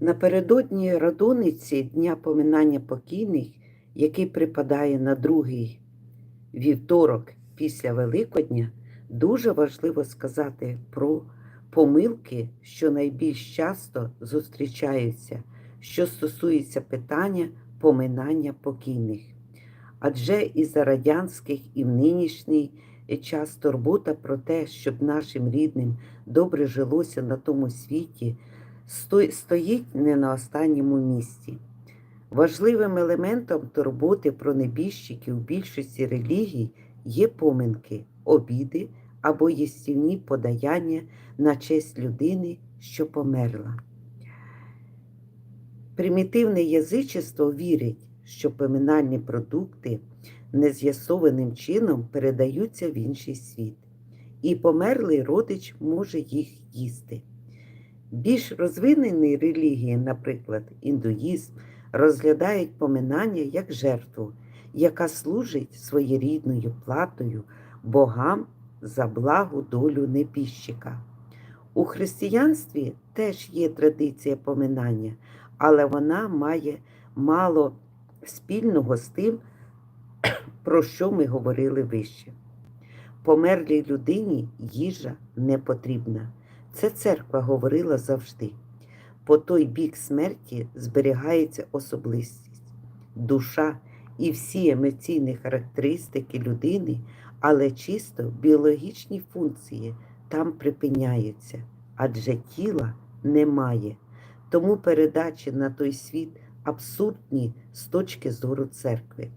Напередодні Радониці Дня поминання покійних, який припадає на другий вівторок після Великодня, дуже важливо сказати про помилки, що найбільш часто зустрічаються, що стосується питання поминання покійних. Адже і за радянських, і в нинішній час турбота про те, щоб нашим рідним добре жилося на тому світі, стоїть не на останньому місці. Важливим елементом турботи про небіжчиків більшості релігій є поминки, обіди або їстівні подаяння на честь людини, що померла. Примітивне язичество вірить, що поминальні продукти нез'ясованим чином передаються в інший світ, і померлий родич може їх їсти. Більш розвинені релігії, наприклад, індуїзм, розглядають поминання як жертву, яка служить своєрідною платою богам за благу долю небіжчика. У християнстві теж є традиція поминання, але вона має мало спільного з тим, про що ми говорили вище. Померлій людині їжа не потрібна. Це церква говорила завжди. По той бік смерті зберігається особистість, душа і всі емоційні характеристики людини, але чисто біологічні функції там припиняються, адже тіла немає. Тому передачі на той світ абсурдні з точки зору церкви.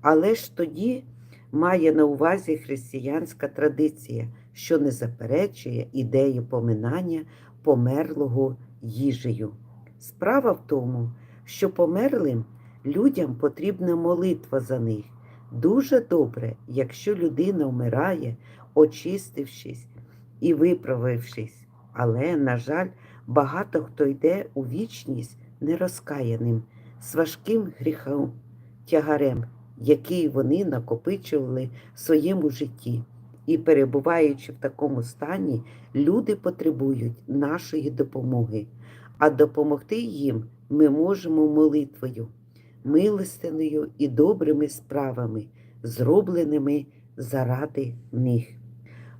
Але ж тоді має на увазі християнська традиція, що не заперечує ідеї поминання померлого їжею. Справа в тому, що померлим людям потрібна молитва за них. Дуже добре, якщо людина вмирає, очистившись і виправившись. Але, на жаль, багато хто йде у вічність нерозкаяним, з важким гріхом, тягарем, який вони накопичували в своєму житті. І перебуваючи в такому стані, люди потребують нашої допомоги, а допомогти їм ми можемо молитвою, милостиною і добрими справами, зробленими заради них.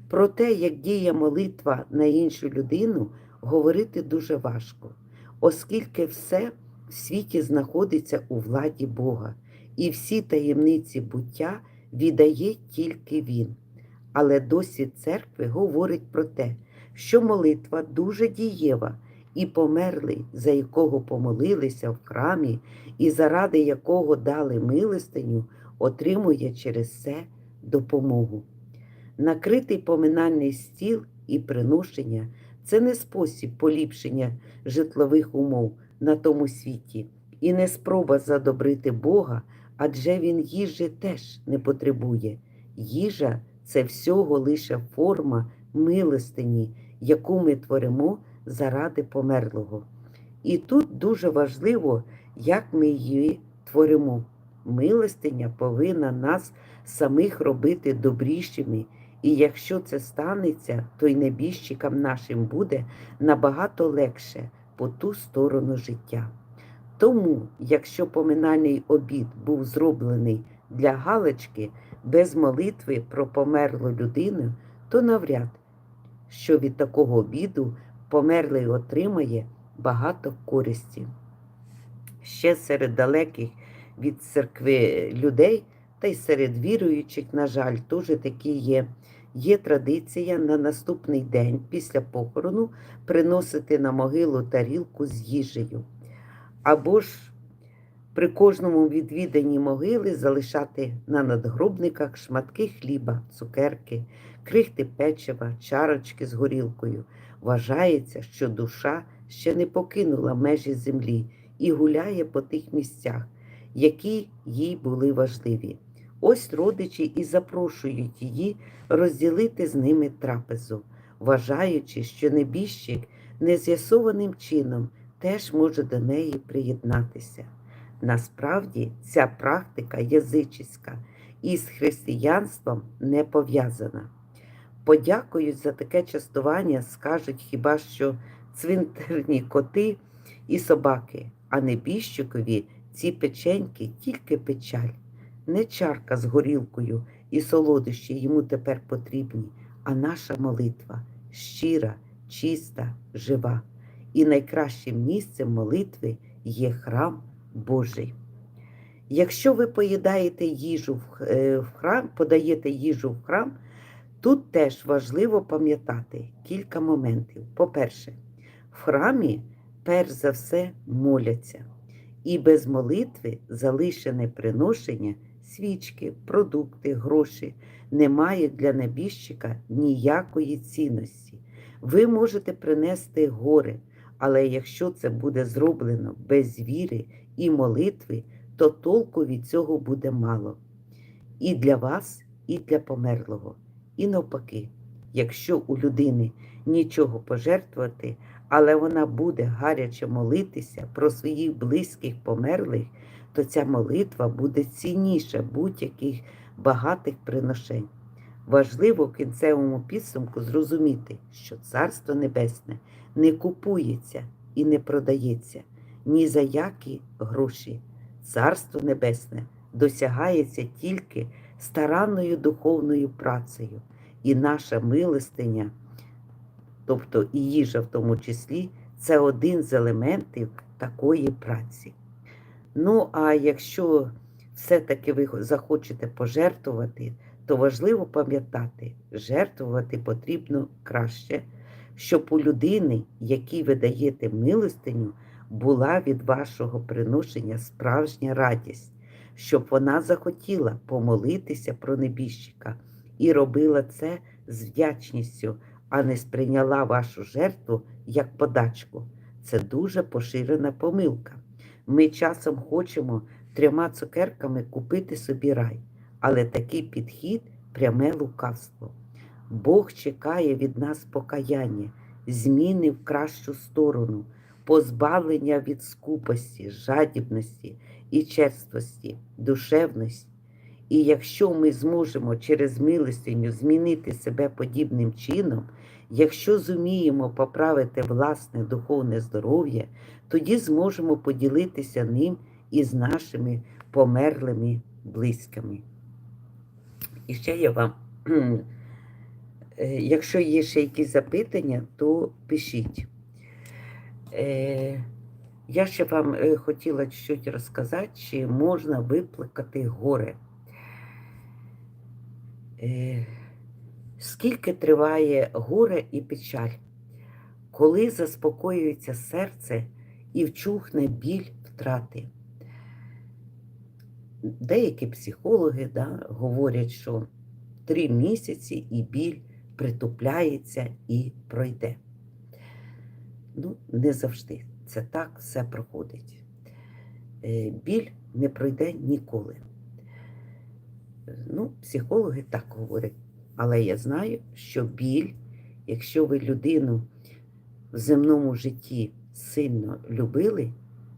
Про те, як діє молитва на іншу людину, говорити дуже важко, оскільки все в світі знаходиться у владі Бога, і всі таємниці буття віддає тільки Він. Але досвід церкви говорить про те, що молитва дуже дієва, і померлий, за якого помолилися в храмі, і заради якого дали милостиню, отримує через це допомогу. Накритий поминальний стіл і приношення це не спосіб поліпшення житлових умов на тому світі, і не спроба задобрити Бога, адже Він їжі теж не потребує. Їжа це всього лише форма милостині, яку ми творимо заради померлого. І тут дуже важливо, як ми її творимо. Милостиня повинна нас самих робити добрішими, і якщо це станеться, то й небіжчикам нашим буде набагато легше по ту сторону життя. Тому, якщо поминальний обід був зроблений для галочки без молитви про померлу людину, то навряд, що від такого обіду померлий отримає багато користі. Ще серед далеких від церкви людей, та й серед віруючих, на жаль, теж такі є. Є традиція на наступний день після похорону приносити на могилу тарілку з їжею. Або ж при кожному відвіданні могили залишати на надгробниках шматки хліба, цукерки, крихти печива, чарочки з горілкою. Вважається, що душа ще не покинула межі землі і гуляє по тих місцях, які їй були важливі. Ось родичі і запрошують її розділити з ними трапезу, вважаючи, що небіжчик нез'ясованим чином теж може до неї приєднатися. Насправді ця практика язичська і з християнством не пов'язана. Подякують за таке частування, скажуть хіба що цвинтарні коти і собаки, а небіжчикові ці печеньки тільки печаль. Не чарка з горілкою і солодощі йому тепер потрібні, а наша молитва щира, чиста, жива. І найкращим місцем молитви є храм Божий. Якщо ви поїдаєте їжу е, в храм, подаєте їжу в храм, тут теж важливо пам'ятати кілька моментів. По-перше, в храмі перш за все моляться, і без молитви залишене приношення, свічки, продукти, гроші не мають для небіжчика ніякої цінності. Ви можете принести гори, але якщо це буде зроблено без віри і молитви, то толку від цього буде мало. І для вас, і для померлого. І навпаки, якщо у людини нічого пожертвувати, але вона буде гаряче молитися про своїх близьких померлих, то ця молитва буде цінніша будь-яких багатих приношень. Важливо в кінцевому підсумку зрозуміти, що Царство Небесне не купується і не продається ні за які гроші. Царство Небесне досягається тільки старанною духовною працею, і наша милостиня, тобто і їжа в тому числі, це один з елементів такої праці. Ну, а якщо все-таки ви захочете пожертвувати, то важливо пам'ятати, жертвувати потрібно краще, щоб у людини, якій ви даєте милостиню, була від вашого приношення справжня радість, щоб вона захотіла помолитися про небіжчика і робила це з вдячністю, а не сприйняла вашу жертву як подачку. Це дуже поширена помилка. Ми часом хочемо трьома цукерками купити собі рай, але такий підхід пряме лукавство. Бог чекає від нас покаяння, зміни в кращу сторону, позбавлення від скупості, жадібності і черствості, душевності. І якщо ми зможемо через милостиню змінити себе подібним чином, якщо зуміємо поправити власне духовне здоров'я, тоді зможемо поділитися ним із нашими померлими близькими. І ще я вам, е, якщо є ще якісь запитання, то пишіть. Е, Я ще вам е, хотіла щось розказати, чи можна виплакати горе. Е, Скільки триває горе і печаль, коли заспокоюється серце і вчухне біль втрати? Деякі психологи да, говорять, що три місяці і біль притупляється і пройде. Ну, не завжди. Це так все проходить. Е, Біль не пройде ніколи. Ну, психологи так говорять. Але я знаю, що біль, якщо ви людину в земному житті сильно любили,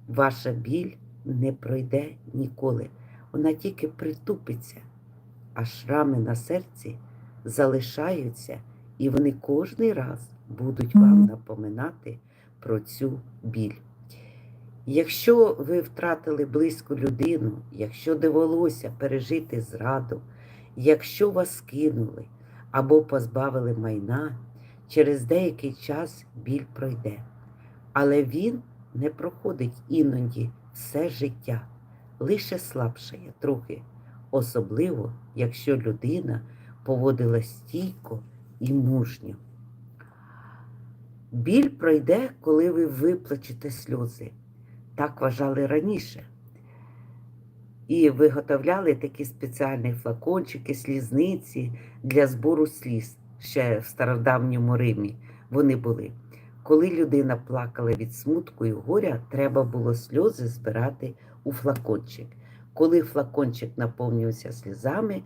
ваша біль не пройде ніколи. Вона тільки притупиться, а шрами на серці залишаються, і вони кожний раз будуть вам напоминати про цю біль. Якщо ви втратили близьку людину, якщо довелося пережити зраду, якщо вас кинули або позбавили майна, через деякий час біль пройде. Але він не проходить іноді все життя, лише слабшає трохи, особливо, якщо людина поводила стійко і мужньо. Біль пройде, коли ви виплачете сльози. Так вважали раніше. І виготовляли такі спеціальні флакончики, слізниці для збору сліз ще в стародавньому Римі. Вони були. Коли людина плакала від смутку і горя, треба було сльози збирати у флакончик. Коли флакончик наповнювався сльозами,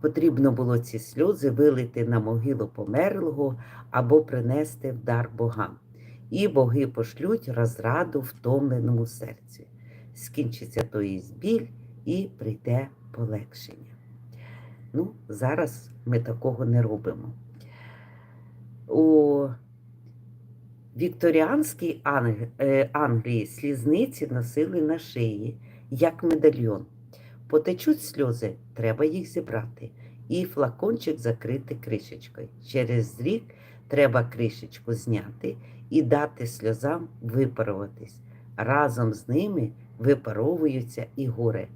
потрібно було ці сльози вилити на могилу померлого або принести в дар богам. І боги пошлють розраду втомленому серці. Скінчиться той біль і прийде полегшення. Ну, зараз ми такого не робимо. У вікторіанській е, Англії слізниці носили на шиї, як медальйон. Потечуть сльози, треба їх зібрати, і флакончик закрити кришечкою. Через рік треба кришечку зняти і дати сльозам випаруватись. Разом з ними випаровуються і горе.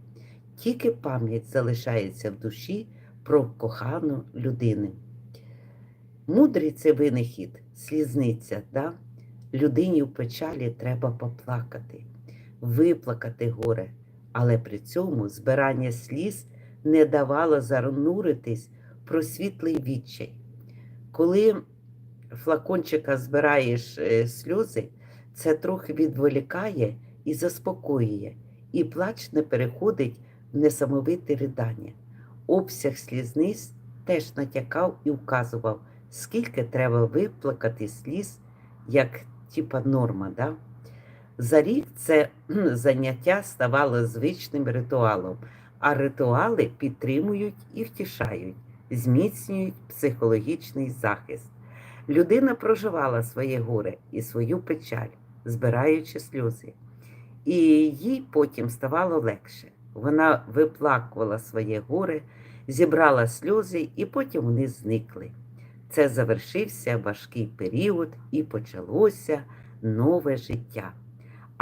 Тільки пам'ять залишається в душі про кохану людину. Мудрий це винахід, слізниця, да? людині в печалі треба поплакати, виплакати горе, але при цьому збирання сліз не давало зануритись про світлий відчай. Коли флакончика збираєш е, сльози, це трохи відволікає і заспокоює, і плач не переходить в несамовите ридання. Обсяг слізниць теж натякав і вказував, скільки треба виплакати сліз, як типа норма. Да? За рік це заняття ставало звичним ритуалом, а ритуали підтримують і втішають, зміцнюють психологічний захист. Людина проживала своє горе і свою печаль, збираючи сльози. І їй потім ставало легше. Вона виплакувала своє горе, зібрала сльози, і потім вони зникли. Це завершився важкий період і почалося нове життя.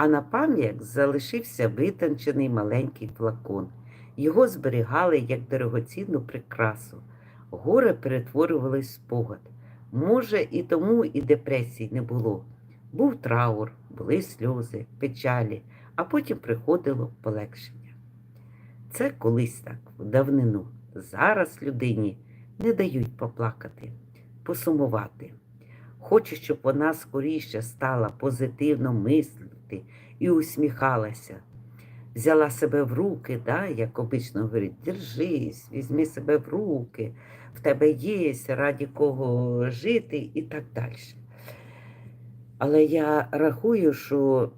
А на пам'ять залишився витончений маленький флакон. Його зберігали як дорогоцінну прикрасу. Горе перетворювалось в спогад. Може, і тому і депресій не було. Був траур, були сльози, печалі, а потім приходило полегшення. Це колись так, в давнину. Зараз людині не дають поплакати, посумувати. Хочу, щоб вона скоріше стала позитивно мислити і усміхалася. Взяла себе в руки, да, як обично говорять, держись, візьми себе в руки, в тебе є раді кого жити і так далі. Але я рахую, що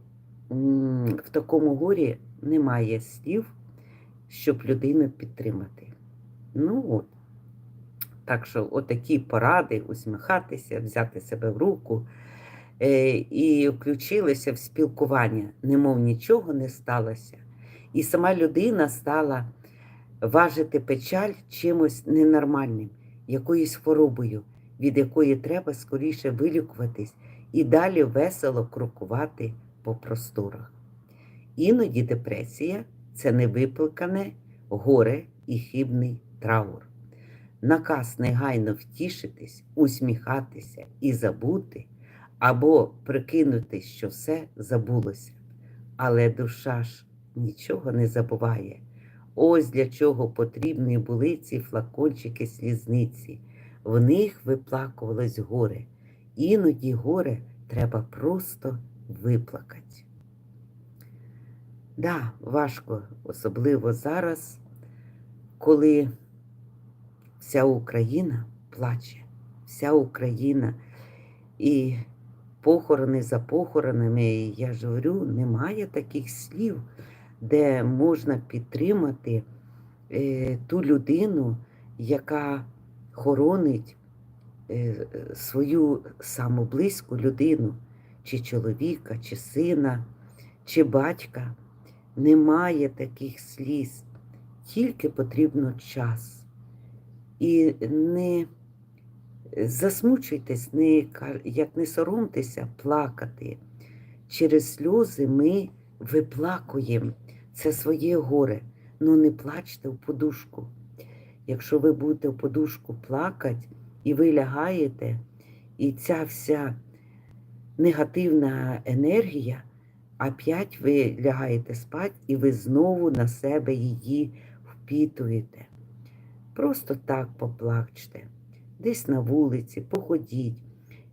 в такому горі немає слів, щоб людину підтримати. Ну. Так що отакі поради, усміхатися, взяти себе в руку і включилися в спілкування, немов нічого не сталося. І сама людина стала важити печаль чимось ненормальним, якоюсь хворобою, від якої треба скоріше вилікуватись і далі весело крокувати по просторах. Іноді депресія це невиплакане горе і хибний траур. Наказ негайно втішитись, усміхатися і забути, або прикинути, що все забулося. Але душа ж нічого не забуває. Ось для чого потрібні були ці флакончики слізниці. В них виплакувалось горе. Іноді горе треба просто виплакати. Да, важко, особливо зараз, коли вся Україна плаче, вся Україна і похорони за похоронами, я ж говорю, немає таких слів, де можна підтримати е, ту людину, яка хоронить е, свою саму близьку людину, чи чоловіка, чи сина, чи батька. Немає таких сліз, тільки потрібно час. І не засмучуйтесь, не, як не соромтеся плакати. Через сльози ми виплакуємо це своє горе. Ну не плачте в подушку. Якщо ви будете в подушку плакати і ви лягаєте, і ця вся негативна енергія, опять ви лягаєте спати і ви знову на себе її впітуєте. Просто так поплачте, десь на вулиці, походіть.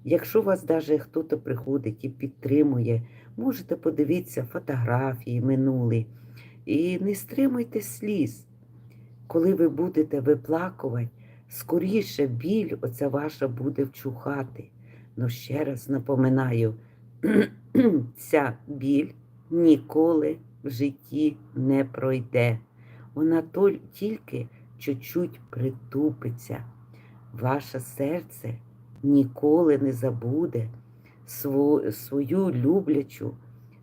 Якщо вас даже хтось приходить і підтримує, можете подивитися фотографії минулі і не стримуйте сліз. Коли ви будете виплакувати, скоріше біль оця ваша буде вчухати. Ну ще раз напоминаю, ця біль ніколи в житті не пройде. Вона тільки чуть-чуть притупиться. Ваше серце ніколи не забуде свою люблячу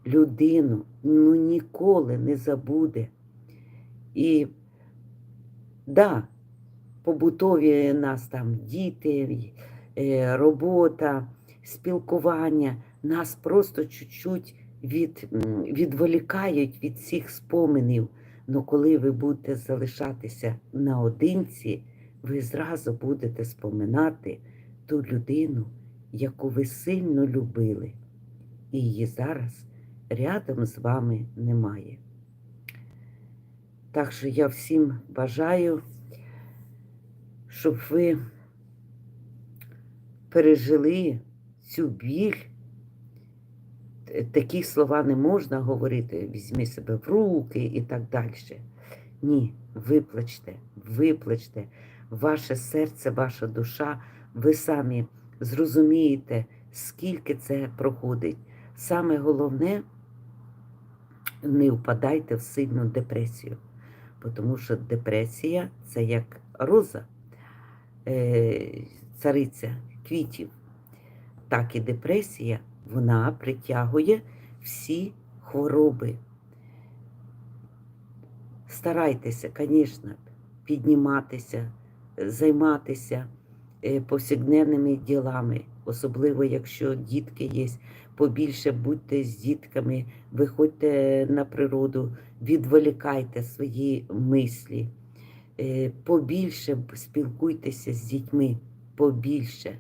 людину ну ніколи не забуде. І да, побутові нас там діти, е, робота, спілкування, нас просто чуть-чуть від, відволікають від цих споменів. Но коли ви будете залишатися наодинці, ви зразу будете споминати ту людину, яку ви сильно любили, і її зараз рядом з вами немає. Так що я всім бажаю, щоб ви пережили цю біль. Такі слова не можна говорити, візьми себе в руки і так далі. Ні, виплачте, виплачте ваше серце, ваша душа, ви самі зрозумієте, скільки це проходить. Саме головне, не впадайте в сильну депресію, тому що депресія це як роза, е, цариця квітів. Так і депресія, вона притягує всі хвороби. Старайтеся, звісно, підніматися, займатися е, повсякденними ділами, особливо якщо дітки є, побільше будьте з дітками, виходьте на природу, відволікайте свої мислі, е, побільше спілкуйтеся з дітьми, побільше.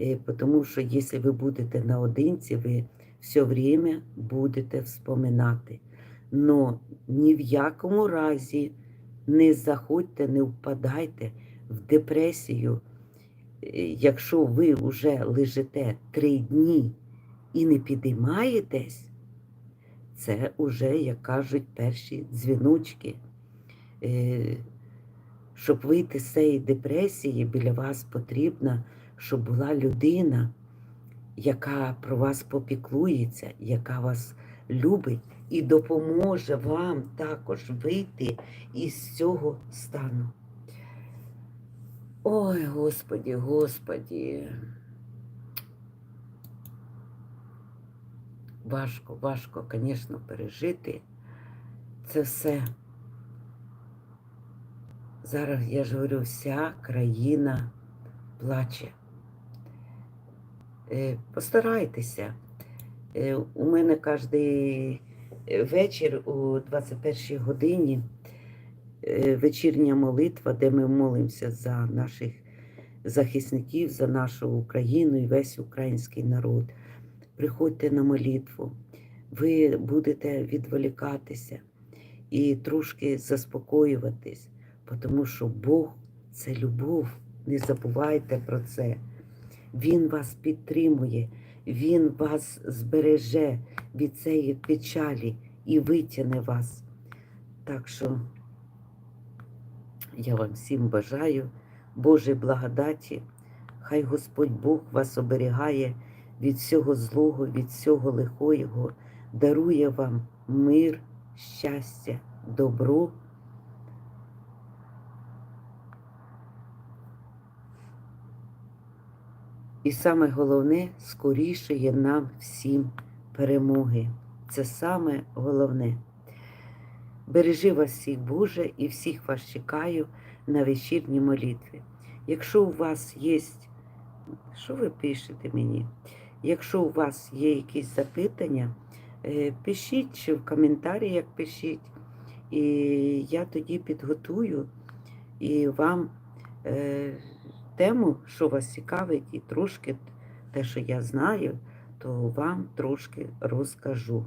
Е, Тому що якщо ви будете наодинці, ви все время будете вспоминати. Но ні в якому разі не заходьте, не впадайте в депресію. Е, Якщо ви вже лежите три дні і не підіймаєтесь, це вже, як кажуть, перші дзвіночки. Е, Щоб вийти з цієї депресії, біля вас потрібно, щоб була людина, яка про вас попіклується, яка вас любить і допоможе вам також вийти із цього стану. Ой, Господі, Господі. Важко, важко, звісно, пережити це все. Зараз я ж говорю, вся країна плаче. Е, Постарайтеся. Е, У мене кожен вечір о 21 годині е, вечірня молитва, де ми молимося за наших захисників, за нашу Україну і весь український народ. Приходьте на молитву, ви будете відволікатися і трошки заспокоюватись, тому що Бог це любов. Не забувайте про це. Він вас підтримує, Він вас збереже від цієї печалі і витягне вас. Так що я вам всім бажаю Божої благодаті. Хай Господь Бог вас оберігає від всього злого, від всього лихого, дарує вам мир, щастя, добро. І саме головне, скоріше є нам всім перемоги. Це саме головне. Бережи вас всіх, Боже, і всіх вас чекаю на вечірній молитві. Якщо у вас є, що ви пишете мені? Якщо у вас є якісь запитання, е, пишіть чи в коментарях пишіть, і я тоді підготую і вам е, тему, що вас цікавить, і трошки те, що я знаю, то вам трошки розкажу.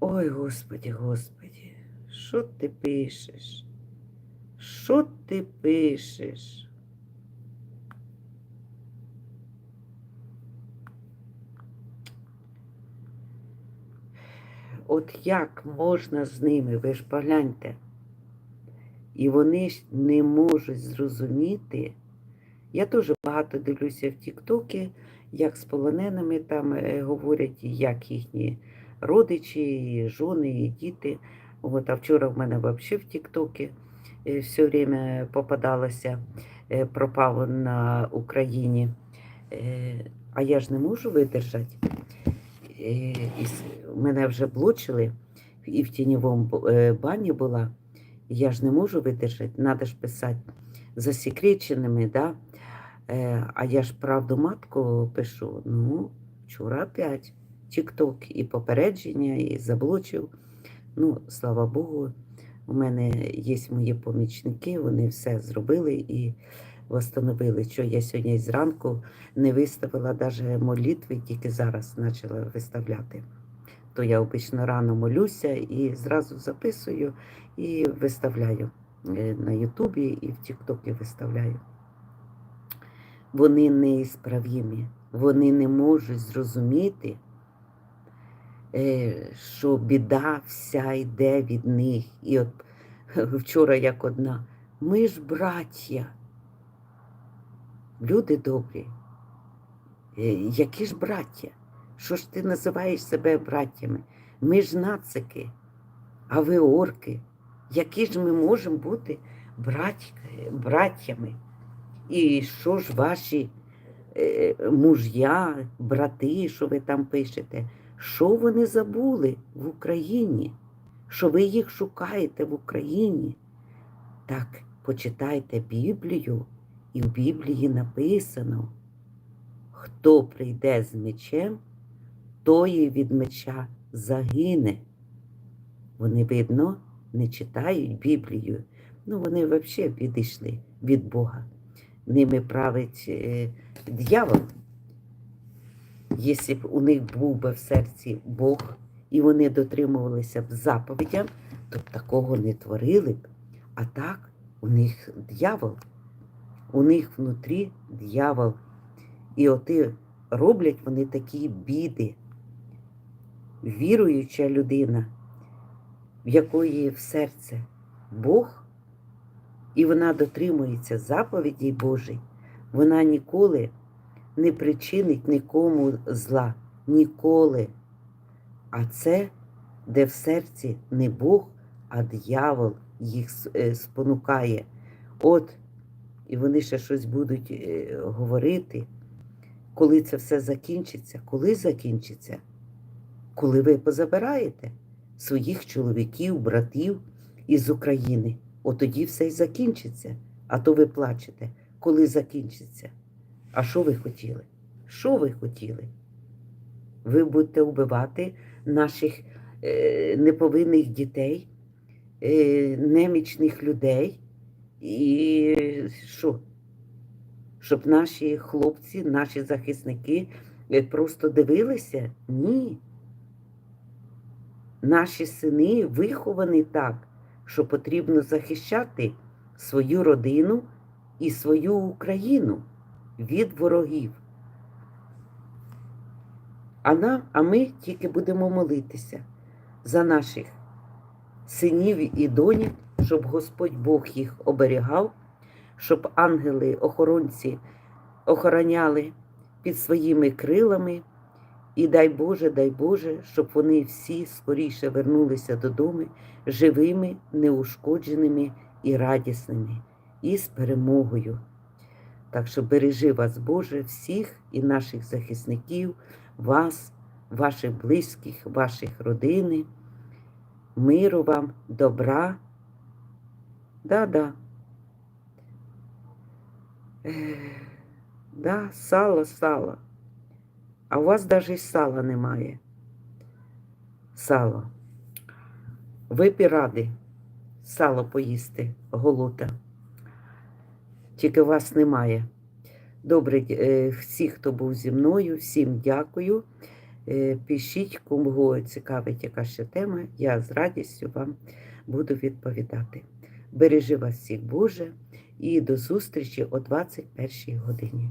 Ой, Господі, Господі, що ти пишеш? Що ти пишеш? От як можна з ними, ви ж погляньте, і вони ж не можуть зрозуміти. Я теж багато дивлюся в Тіктокі, як з полоненими там е, говорять, як їхні родичі, і жони і діти. От, а вчора в мене взагалі в Тіктокі е, все время попадалося, е, пропав на Україні. А я ж не можу видержати. Е, і Мене вже блочили і в тіньовому е, бані була. Я ж не можу видержати, треба ж писати засекреченими, да? Е, а я ж правду матку пишу. Ну, вчора опять Тік-Ток і попередження, і заблочив. Ну, слава Богу, у мене є мої помічники, вони все зробили і встановили, що я сьогодні зранку не виставила навіть молитви, тільки зараз почала виставляти. То я обично рано молюся і зразу записую і виставляю е, на Ютубі і в Тіктокі виставляю. Вони неісправімі, вони не можуть зрозуміти, е, що біда вся йде від них. І от вчора як одна, ми ж браття. Люди добрі, е, які ж браття? Що ж ти називаєш себе браттями? Ми ж нацики, а ви орки. Які ж ми можемо бути брать? І що ж ваші е, муж'я, брати, що ви там пишете? Що вони забули в Україні? Що ви їх шукаєте в Україні? Так почитайте Біблію, і в Біблії написано, хто прийде з мечем, той від меча загине. Вони, видно, не читають Біблію. Ну, вони взагалі відійшли від Бога. Ними править е, дьявол. Якщо б у них був би в серці Бог, і вони дотримувалися б заповідям, то б такого не творили б. А так у них дьявол, у них внутрі дьявол. І оти роблять вони такі біди. Віруюча людина, в якої в серце Бог, і вона дотримується заповідей Божій, вона ніколи не причинить нікому зла. Ніколи. А це, де в серці не Бог, а диявол їх е, спонукає. От, і вони ще щось будуть е, говорити. Коли це все закінчиться, коли закінчиться? Коли ви позабираєте своїх чоловіків, братів із України, от тоді все й закінчиться. А то ви плачете, коли закінчиться. А що ви хотіли? Що ви хотіли? Ви будете вбивати наших е, неповинних дітей, е, немічних людей. І що? Щоб наші хлопці, наші захисники просто дивилися? Ні. Наші сини виховані так, що потрібно захищати свою родину і свою Україну від ворогів. А, нам, а ми тільки будемо молитися за наших синів і доньок, щоб Господь Бог їх оберігав, щоб ангели-охоронці охороняли під своїми крилами. І дай Боже, дай Боже, щоб вони всі скоріше вернулися додому живими, неушкодженими і радісними, і з перемогою. Так що бережи вас, Боже, всіх і наших захисників, вас, ваших близьких, ваших родини, миру вам, добра. Да-да. Ех, Да, сало, сало. А у вас навіть сала немає. Сало. Ви б і ради сало поїсти, голута. Тільки вас немає. Добре, е, всі, хто був зі мною, всім дякую. Е, Пишіть, кому цікавить яка ще тема, я з радістю вам буду відповідати. Бережи вас всіх, Боже, і до зустрічі о 21 годині.